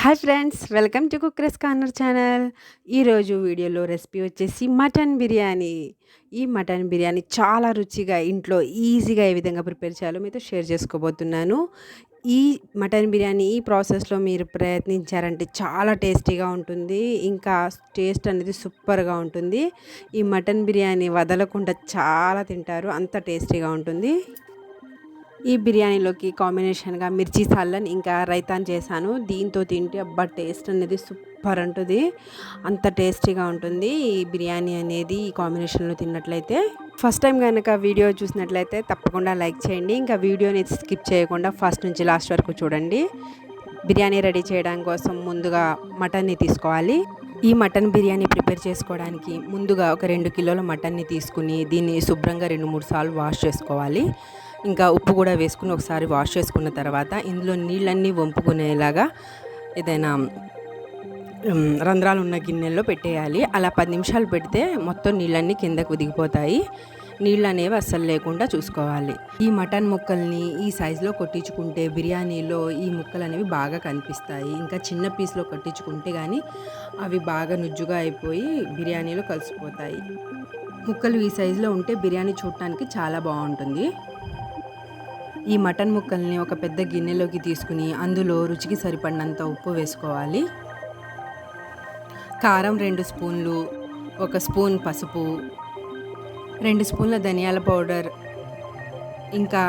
Hi friends welcome to cook craze corner channel. ఈరోజు వీడియోలో recipe వచ్చేసి మటన్ బిర్యానీ. ఈ మటన్ బిర్యానీ చాలా రుచిగా ఇంట్లో ఈజీగా ఏ విధంగా ప్రిపేర్ చేయాలో మీతో షేర్ చేసుకోబోతున్నాను. ఈ మటన్ బిర్యానీ ఈ ప్రాసెస్లో మీరు ప్రయత్నించారంటే చాలా టేస్టీగా ఉంటుంది. ఇంకా టేస్ట్ అనేది సూపర్గా ఉంటుంది. ఈ మటన్ బిర్యానీ వదలకుండా చాలా తింటారు. అంత టేస్టీగా ఉంటుంది. ఈ బిర్యానీలోకి కాంబినేషన్గా మిర్చి సల్లన్ ఇంకా రైతాన్ చేశాను. దీంతో తింటే అబ్బా టేస్ట్ అనేది సూపర్ ఉంటుంది అంత టేస్టీగా ఉంటుంది ఈ బిర్యానీ అనేది ఈ కాంబినేషన్లో తిన్నట్లయితే. ఫస్ట్ టైం కనుక వీడియో చూసినట్లయితే తప్పకుండా లైక్ చేయండి. ఇంకా వీడియోని స్కిప్ చేయకుండా ఫస్ట్ నుంచి లాస్ట్ వరకు చూడండి. బిర్యానీ రెడీ చేయడం కోసం ముందుగా మటన్ని తీసుకోవాలి. ఈ మటన్ బిర్యానీ ప్రిపేర్ చేసుకోవడానికి ముందుగా ఒక రెండు కిలోల మటన్ని తీసుకుని దీన్ని శుభ్రంగా రెండు మూడు సార్లు వాష్ చేసుకోవాలి. ఇంకా ఉప్పు కూడా వేసుకుని ఒకసారి వాష్ చేసుకున్న తర్వాత ఇందులో నీళ్ళన్నీ వంపుకునేలాగా ఏదైనా రంధ్రాలు ఉన్న గిన్నెల్లో పెట్టేయాలి. అలా పది నిమిషాలు పెడితే మొత్తం నీళ్ళన్నీ కిందకు దిగిపోతాయి నీళ్ళు అనేవి అస్సలు లేకుండా చూసుకోవాలి. ఈ మటన్ ముక్కల్ని ఈ సైజులో కొట్టించుకుంటే బిర్యానీలో ఈ ముక్కలు అనేవి బాగా కనిపిస్తాయి. ఇంకా చిన్న పీస్లో కొట్టించుకుంటే కానీ అవి బాగా నుజ్జుగా అయిపోయి బిర్యానీలో కలిసిపోతాయి. ముక్కలు ఈ సైజులో ఉంటే బిర్యానీ చూడటానికి చాలా బాగుంటుంది. ఈ మటన్ ముక్కల్ని ఒక పెద్ద గిన్నెలోకి తీసుకుని అందులో రుచికి సరిపడినంత ఉప్పు వేసుకోవాలి. కారం రెండు స్పూన్లు ఒక స్పూన్ పసుపు రెండు స్పూన్ల ధనియాల పౌడర్ ఇంకా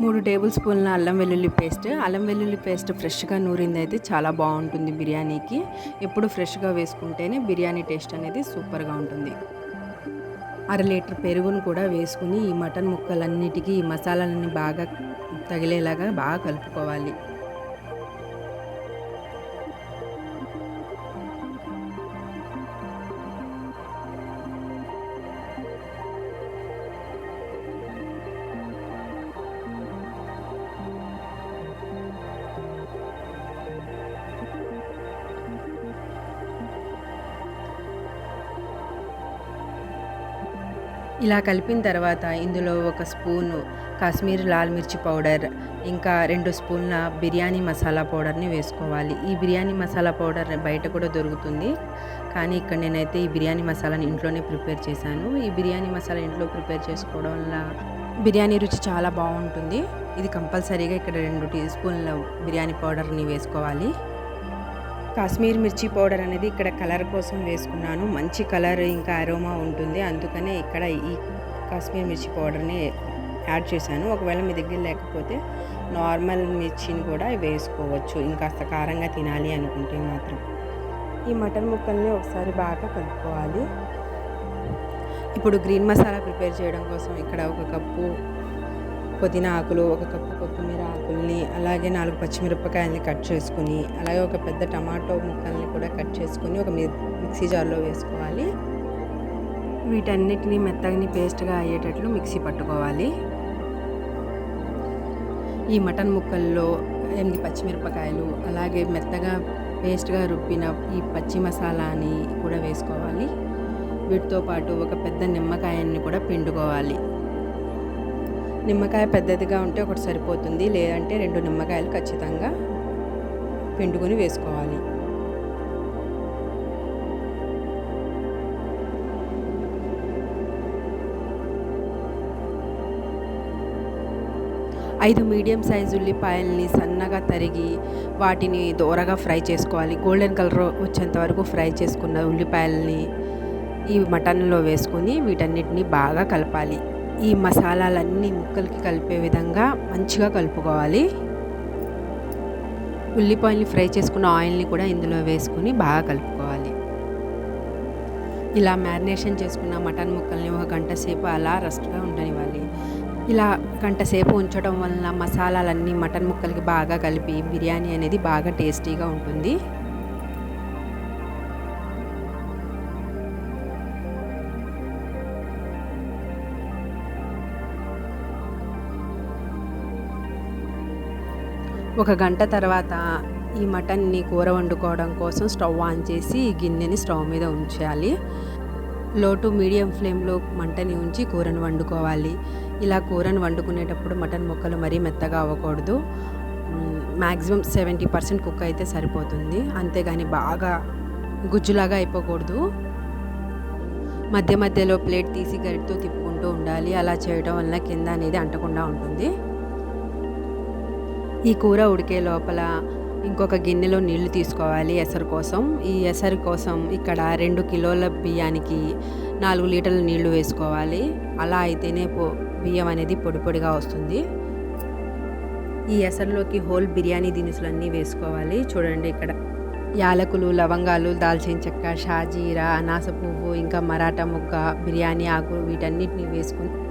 మూడు టేబుల్ స్పూన్ల అల్లం వెల్లుల్లి పేస్ట్. అల్లం వెల్లుల్లి పేస్ట్ ఫ్రెష్గా నూరింది అయితే చాలా బాగుంటుంది బిర్యానీకి. ఎప్పుడు ఫ్రెష్గా వేసుకుంటేనే బిర్యానీ టేస్ట్ అనేది సూపర్గా ఉంటుంది. అర లీటర్ పెరుగును కూడా వేసుకుని ఈ మటన్ ముక్కలన్నిటికీ ఈ మసాలాలన్నీ బాగా తగిలేలాగా బాగా కలుపుకోవాలి. ఇలా కలిపిన తర్వాత ఇందులో ఒక స్పూను కాశ్మీర్ లాల్ మిర్చి పౌడర్ ఇంకా రెండు స్పూన్ల బిర్యానీ మసాలా పౌడర్ని వేసుకోవాలి. ఈ బిర్యానీ మసాలా పౌడర్ బయట కూడా దొరుకుతుంది. కానీ ఇక్కడ నేనైతే ఈ బిర్యానీ మసాలాని ఇంట్లోనే ప్రిపేర్ చేశాను. ఈ బిర్యానీ మసాలా ఇంట్లో ప్రిపేర్ చేసుకోవడం వల్ల బిర్యానీ రుచి చాలా బాగుంటుంది. ఇది కంపల్సరీగా ఇక్కడ రెండు టీ స్పూన్ల బిర్యానీ పౌడర్ని వేసుకోవాలి. కాశ్మీర్ మిర్చి పౌడర్ అనేది ఇక్కడ కలర్ కోసం వేసుకున్నాను. మంచి కలర్ ఇంకా అరోమా ఉంటుంది. అందుకనే ఇక్కడ ఈ కాశ్మీర్ మిర్చి పౌడర్ని యాడ్ చేశాను. ఒకవేళ మీ దగ్గర లేకపోతే నార్మల్ మిర్చిని కూడా వేసుకోవచ్చు. ఇంకాస్త కారంగా తినాలి అనుకుంటే మాత్రం. ఈ మటన్ ముక్కల్ని ఒకసారి బాగా కలుపుకోవాలి. ఇప్పుడు గ్రీన్ మసాలా ప్రిపేర్ చేయడం కోసం ఇక్కడ ఒక కప్పు పుదీనా ఆకులు ఒక కప్పు కొత్తిమీర ఆకుల్ని అలాగే నాలుగు పచ్చిమిరపకాయలని కట్ చేసుకుని అలాగే ఒక పెద్ద టమాటో ముక్కల్ని కూడా కట్ చేసుకుని ఒక మిక్సీ జార్లో వేసుకోవాలి. వీటన్నిటిని మెత్తగని పేస్ట్గా అయ్యేటట్లు మిక్సీ పట్టుకోవాలి. ఈ మటన్ ముక్కల్లో ఎనిమిది పచ్చిమిరపకాయలు అలాగే మెత్తగా పేస్ట్గా రుబ్బిన ఈ పచ్చి మసాలాని కూడా వేసుకోవాలి. వీటితో పాటు ఒక పెద్ద నిమ్మకాయని కూడా పిండుకోవాలి. నిమ్మకాయ పెద్దదిగా ఉంటే ఒకటి సరిపోతుంది లేదంటే రెండు నిమ్మకాయలు ఖచ్చితంగా పిండుకొని వేసుకోవాలి. ఐదు మీడియం సైజు ఉల్లిపాయల్ని సన్నగా తరిగి వాటిని దూరగా ఫ్రై చేసుకోవాలి. గోల్డెన్ కలర్ వచ్చేంత వరకు ఫ్రై చేసుకున్న ఉల్లిపాయల్ని ఈ మటన్లో వేసుకొని వీటన్నిటిని బాగా కలపాలి. ఈ మసాలాలన్నీ ముక్కలకి కలిపే విధంగా మంచిగా కలుపుకోవాలి. ఉల్లిపాయలు ఫ్రై చేసుకున్న ఆయిల్ని కూడా ఇందులో వేసుకుని బాగా కలుపుకోవాలి. ఇలా మ్యారినేషన్ చేసుకున్న మటన్ ముక్కల్ని ఒక గంట సేపు అలా రెస్ట్గా ఉండనివ్వాలి. ఇలా గంట సేపు ఉంచడం వలన మసాలాలన్నీ మటన్ ముక్కలకి బాగా కలిపి బిర్యానీ అనేది బాగా టేస్టీగా ఉంటుంది. ఒక గంట తర్వాత ఈ మటన్ని కూర వండుకోవడం కోసం స్టవ్ ఆన్ చేసి ఈ గిన్నెని స్టవ్ మీద ఉంచాలి. లో టు మీడియం ఫ్లేమ్లో మంటని ఉంచి కూరను వండుకోవాలి. ఇలా కూరను వండుకునేటప్పుడు మటన్ ముక్కలు మరీ మెత్తగా అవ్వకూడదు. మ్యాక్సిమం సెవెంటీ పర్సెంట్ కుక్ అయితే సరిపోతుంది. అంతేగాని బాగా గుజ్జులాగా అయిపోకూడదు. మధ్య మధ్యలో ప్లేట్ తీసి గరిటితో తిప్పుకుంటూ ఉండాలి. అలా చేయడం వల్ల కింద అనేది అంటకుండా ఉంటుంది. ఈ కూర ఉడికే లోపల ఇంకొక గిన్నెలో నీళ్ళు తీసుకోవాలి ఎసరు కోసం. ఈ ఎసరు కోసం ఇక్కడ రెండు కిలోల బియ్యానికి నాలుగు లీటర్ల నీళ్ళు వేసుకోవాలి. అలా అయితేనే పో బియ్యం అనేది పొడి పొడిగా వస్తుంది. ఈ ఎసరులోకి హోల్ బిర్యానీ దినుసులన్నీ వేసుకోవాలి. చూడండి ఇక్కడ యాలకులు లవంగాలు దాల్చిన చెక్క షాజీరా అనాస పువ్వు ఇంకా మరాఠా ముగ్గ బిర్యానీ ఆకు వీటన్నిటిని వేసుకుని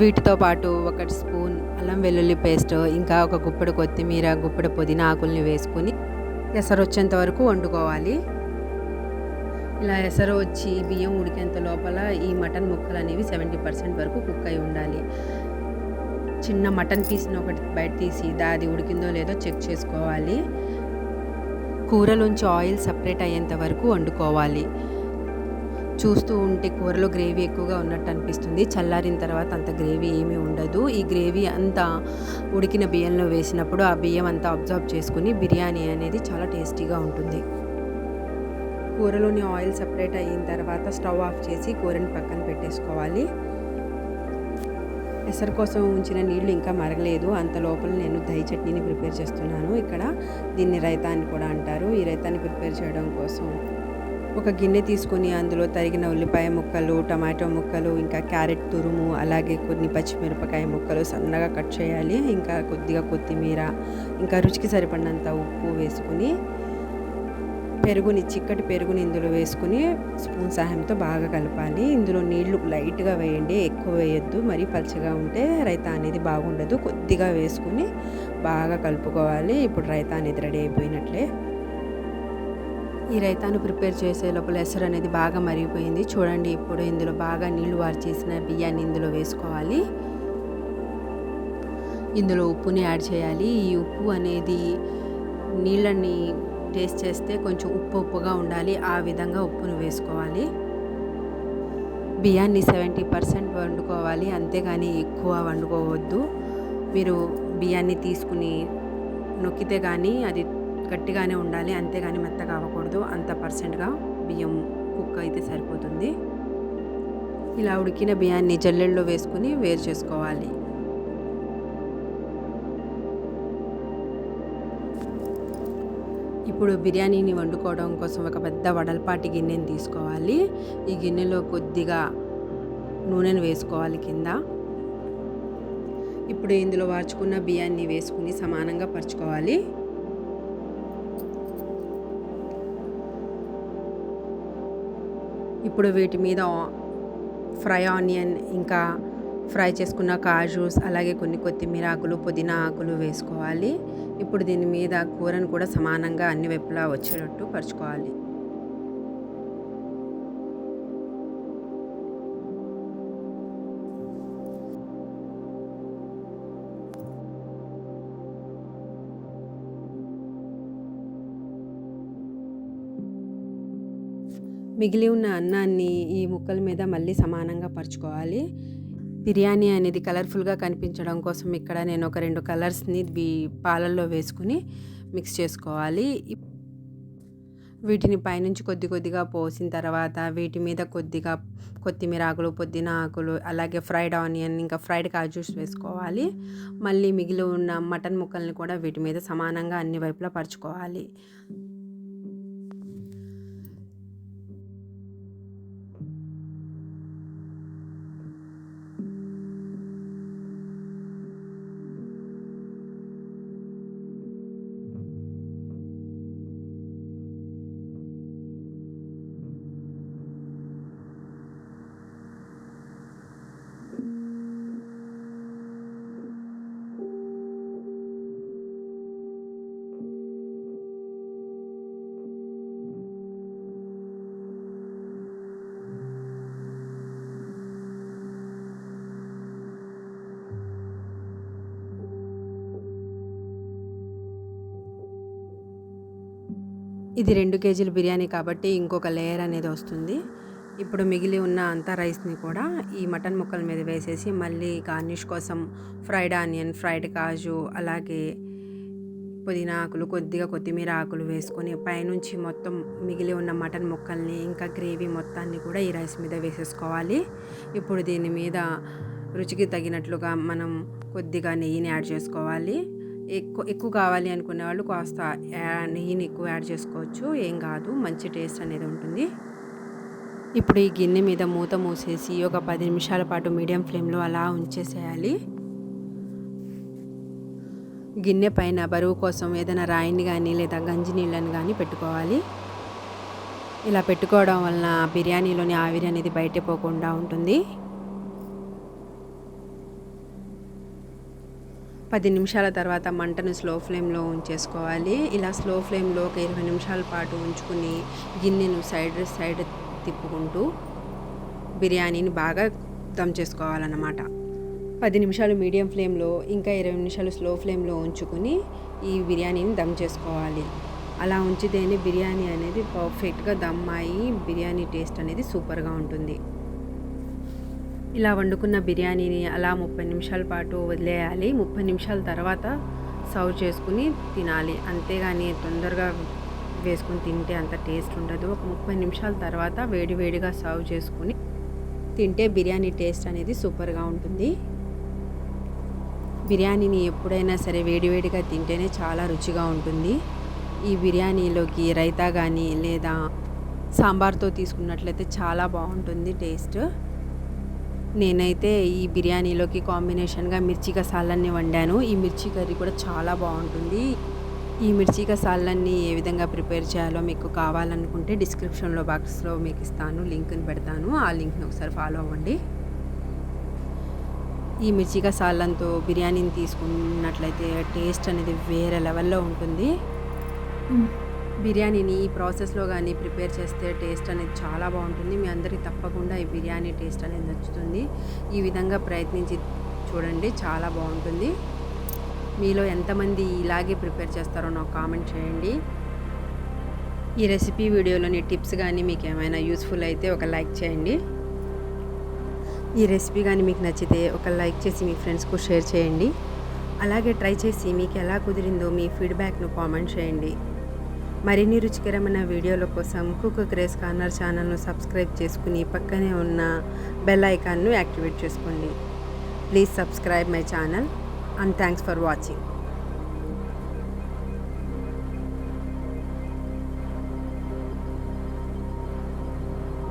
వీటితో పాటు ఒక స్పూన్ అల్లం వెల్లుల్లి పేస్ట్ ఇంకా ఒక గుప్పెడు కొత్తిమీర గుప్పెడు పుదీనా ఆకుల్ని వేసుకుని ఎసరు వచ్చేంత వరకు వండుకోవాలి. ఇలా ఎసరు వచ్చి బియ్యం ఉడికేంత లోపల ఈ మటన్ ముక్కలు అనేవి సెవెంటీ పర్సెంట్ వరకు కుక్ అయి ఉండాలి. చిన్న మటన్ పీస్ని ఒకటి బయట తీసి అది ఉడికిందో లేదో చెక్ చేసుకోవాలి. కూరలోంచి ఆయిల్ సపరేట్ అయ్యేంత వరకు వండుకోవాలి. చూస్తూ ఉంటే కూరలో గ్రేవీ ఎక్కువగా ఉన్నట్టు అనిపిస్తుంది. చల్లారిన తర్వాత అంత గ్రేవీ ఏమీ ఉండదు. ఈ గ్రేవీ అంతా ఉడికిన బియ్యంలో వేసినప్పుడు ఆ బియ్యం అంతా అబ్జర్వ్ చేసుకుని బిర్యానీ అనేది చాలా టేస్టీగా ఉంటుంది. కూరలోని ఆయిల్ సపరేట్ అయిన తర్వాత స్టవ్ ఆఫ్ చేసి కూరని పక్కన పెట్టేసుకోవాలి. ఎసరు కోసం ఉంచిన నీళ్ళు ఇంకా మరగలేదు. అంత లోపల నేను దహి చట్నీని ప్రిపేర్ చేస్తున్నాను. ఇక్కడ దీన్ని రైతాన్ని కూడా అంటారు. ఈ రైతాన్ని ప్రిపేర్ చేయడం కోసం ఒక గిన్నె తీసుకొని అందులో తరిగిన ఉల్లిపాయ ముక్కలు టమాటో ముక్కలు ఇంకా క్యారెట్ తురుము అలాగే కొన్ని పచ్చిమిరపకాయ ముక్కలు సన్నగా కట్ చేయాలి. ఇంకా కొద్దిగా కొత్తిమీర ఇంకా రుచికి సరిపడినంత ఉప్పు వేసుకుని పెరుగుని చిక్కటి పెరుగుని ఇందులో వేసుకుని స్పూన్ సహాయంతో బాగా కలపాలి. ఇందులో నీళ్ళు లైట్గా వేయండి ఎక్కువ వేయొద్దు. మరీ పలచగా ఉంటే రైతా అనేది బాగుండదు. కొద్దిగా వేసుకుని బాగా కలుపుకోవాలి. ఇప్పుడు రైతా అనేది రెడీ అయిపోయినట్లే. ఈ రైతాను ప్రిపేర్ చేసే లోపల ఎసరు అనేది బాగా మరిగిపోయింది. చూడండి ఇప్పుడు ఇందులో బాగా నీళ్ళు వారి చేసిన బియ్యాన్ని ఇందులో వేసుకోవాలి. ఇందులో ఉప్పుని యాడ్ చేయాలి. ఈ ఉప్పు అనేది నీళ్ళని టేస్ట్ చేస్తే కొంచెం ఉప్పు ఉప్పుగా ఉండాలి. ఆ విధంగా ఉప్పును వేసుకోవాలి. బియ్యాన్ని సెవెంటీ పర్సెంట్ వండుకోవాలి. అంతేగాని ఎక్కువ వండుకోవద్దు. మీరు బియ్యాన్ని తీసుకుని నొక్కితే కానీ అది గట్టిగానే ఉండాలి అంతేగాని మెత్తగా అవ్వకూడదు. అంత పర్సెంట్గా బియ్యం కుక్ అయితే సరిపోతుంది. ఇలా ఉడికిన బియ్యాన్ని జల్లెల్లో వేసుకుని వేరు చేసుకోవాలి. ఇప్పుడు బిర్యానీని వండుకోవడం కోసం ఒక పెద్ద వడలపాటి గిన్నెని తీసుకోవాలి. ఈ గిన్నెలో కొద్దిగా నూనెను వేసుకోవాలి కింద. ఇప్పుడు ఇందులో వార్చుకున్న బియ్యాన్ని వేసుకుని సమానంగా పరుచుకోవాలి. ఇప్పుడు వీటి మీద ఫ్రై ఆనియన్ ఇంకా ఫ్రై చేసుకున్న కాజూస్ అలాగే కొన్ని కొత్తిమీర ఆకులు పుదీనా ఆకులు వేసుకోవాలి. ఇప్పుడు దీని మీద కూరను కూడా సమానంగా అన్ని వైపులా వచ్చేటట్టు పరుచుకోవాలి. మిగిలి ఉన్న అన్నాన్ని ఈ ముక్కల మీద మళ్ళీ సమానంగా పరుచుకోవాలి. బిర్యానీ అనేది కలర్ఫుల్గా కనిపించడం కోసం ఇక్కడ నేను ఒక రెండు కలర్స్ని పాలల్లో వేసుకుని మిక్స్ చేసుకోవాలి. వీటిని పైనుంచి కొద్ది కొద్దిగా పోసిన తర్వాత వీటి మీద కొద్దిగా కొత్తిమీర ఆకులు పుదీనా ఆకులు అలాగే ఫ్రైడ్ ఆనియన్ ఇంకా ఫ్రైడ్ కాజూస్ వేసుకోవాలి. మళ్ళీ మిగిలి ఉన్న మటన్ ముక్కల్ని కూడా వీటి మీద సమానంగా అన్ని వైపులా పరుచుకోవాలి. ఇది రెండు కేజీల బిర్యానీ కాబట్టి ఇంకొక లేయర్ అనేది వస్తుంది. ఇప్పుడు మిగిలి ఉన్న అంత రైస్ని కూడా ఈ మటన్ ముక్కల మీద వేసేసి మళ్ళీ గార్నిష్ కోసం ఫ్రైడ్ ఆనియన్ ఫ్రైడ్ కాజు అలాగే పుదీనా ఆకులు కొద్దిగా కొత్తిమీర ఆకులు వేసుకొని పైనుంచి మొత్తం మిగిలి ఉన్న మటన్ ముక్కల్ని ఇంకా గ్రేవీ మొత్తాన్ని కూడా ఈ రైస్ మీద వేసేసుకోవాలి. ఇప్పుడు దీని మీద రుచికి తగినట్లుగా మనం కొద్దిగా నెయ్యిని యాడ్ చేసుకోవాలి. ఎక్కువ ఎక్కువ కావాలి అనుకునే వాళ్ళు కాస్త నెయ్యిని ఎక్కువ యాడ్ చేసుకోవచ్చు. ఏం కాదు మంచి టేస్ట్ అనేది ఉంటుంది. ఇప్పుడు ఈ గిన్నె మీద మూత మూసేసి ఒక పది నిమిషాల పాటు మీడియం ఫ్లేమ్లో అలా ఉంచేసేయాలి. గిన్నె పైన బరువు కోసం ఏదైనా రాయిని కానీ లేదా గంజి నీళ్ళని కానీ పెట్టుకోవాలి. ఇలా పెట్టుకోవడం వలన బిర్యానీలోని ఆవిరి అనేది బయట పోకుండా ఉంటుంది. పది నిమిషాల తర్వాత మంటను స్లో ఫ్లేమ్లో ఉంచేసుకోవాలి. ఇలా స్లో ఫ్లేమ్లో ఒక ఇరవై నిమిషాల పాటు ఉంచుకుని గిన్నెను సైడ్ సైడ్ తిప్పుకుంటూ బిర్యానీని బాగా దమ్ చేసుకోవాలన్నమాట. పది నిమిషాలు మీడియం ఫ్లేమ్లో ఇంకా ఇరవై నిమిషాలు స్లో ఫ్లేమ్లో ఉంచుకుని ఈ బిర్యానీని దమ్ చేసుకోవాలి. అలా ఉంచితేనే బిర్యానీ అనేది పర్ఫెక్ట్గా దమ్ అయ్యి బిర్యానీ టేస్ట్ అనేది సూపర్గా ఉంటుంది. ఇలా వండుకున్న బిర్యానీని అలా ముప్పై నిమిషాల పాటు వదిలేయాలి. ముప్పై నిమిషాల తర్వాత సర్వ్ చేసుకుని తినాలి. అంతేగాని తొందరగా వేసుకుని తింటే అంత టేస్ట్ ఉండదు. ఒక ముప్పై నిమిషాల తర్వాత వేడి వేడిగా సర్వ్ చేసుకుని తింటే బిర్యానీ టేస్ట్ అనేది సూపర్గా ఉంటుంది. బిర్యానీని ఎప్పుడైనా సరే వేడివేడిగా తింటేనే చాలా రుచిగా ఉంటుంది. ఈ బిర్యానీలోకి రైతా కానీ లేదా సాంబార్తో తీసుకున్నట్లయితే చాలా బాగుంటుంది టేస్ట్. నేనైతే ఈ బిర్యానీలోకి కాంబినేషన్గా మిర్చి కసాలన్నీ వండాను. ఈ మిర్చి కర్రీ కూడా చాలా బాగుంటుంది. ఈ మిర్చి కసాలన్నీ ఏ విధంగా ప్రిపేర్ చేయాలో మీకు కావాలనుకుంటే డిస్క్రిప్షన్లో బాక్స్లో మీకు ఇస్తాను. లింక్ని పెడతాను. ఆ లింక్ని ఒకసారి ఫాలో అవ్వండి. ఈ మిర్చి కసాలంతో బిర్యానీని తీసుకున్నట్లయితే టేస్ట్ అనేది వేరే లెవెల్లో ఉంటుంది. బిర్యానీని ఈ ప్రాసెస్లో కానీ ప్రిపేర్ చేస్తే టేస్ట్ అనేది చాలా బాగుంటుంది. మీ అందరికీ తప్పకుండా ఈ బిర్యానీ టేస్ట్ అనేది నచ్చుతుంది. ఈ విధంగా ప్రయత్నించి చూడండి చాలా బాగుంటుంది. మీలో ఎంతమంది ఇలాగే ప్రిపేర్ చేస్తారో నాకు కామెంట్ చేయండి. ఈ రెసిపీ వీడియోలోని టిప్స్ కానీ మీకు ఏమైనా యూస్ఫుల్ అయితే ఒక లైక్ చేయండి. ఈ రెసిపీ కానీ మీకు నచ్చితే ఒక లైక్ చేసి మీ ఫ్రెండ్స్కు షేర్ చేయండి. అలాగే ట్రై చేసి మీకు ఎలా కుదిరిందో మీ ఫీడ్బ్యాక్ను కామెంట్ చేయండి. మరిన్ని రుచికరమైన వీడియోల కోసం కుక్ క్రేస్ కార్నర్ ఛానల్ను సబ్స్క్రైబ్ చేసుకుని పక్కనే ఉన్న బెల్ ఐకాన్ను యాక్టివేట్ చేసుకోండి. Please subscribe my channel and thanks for watching.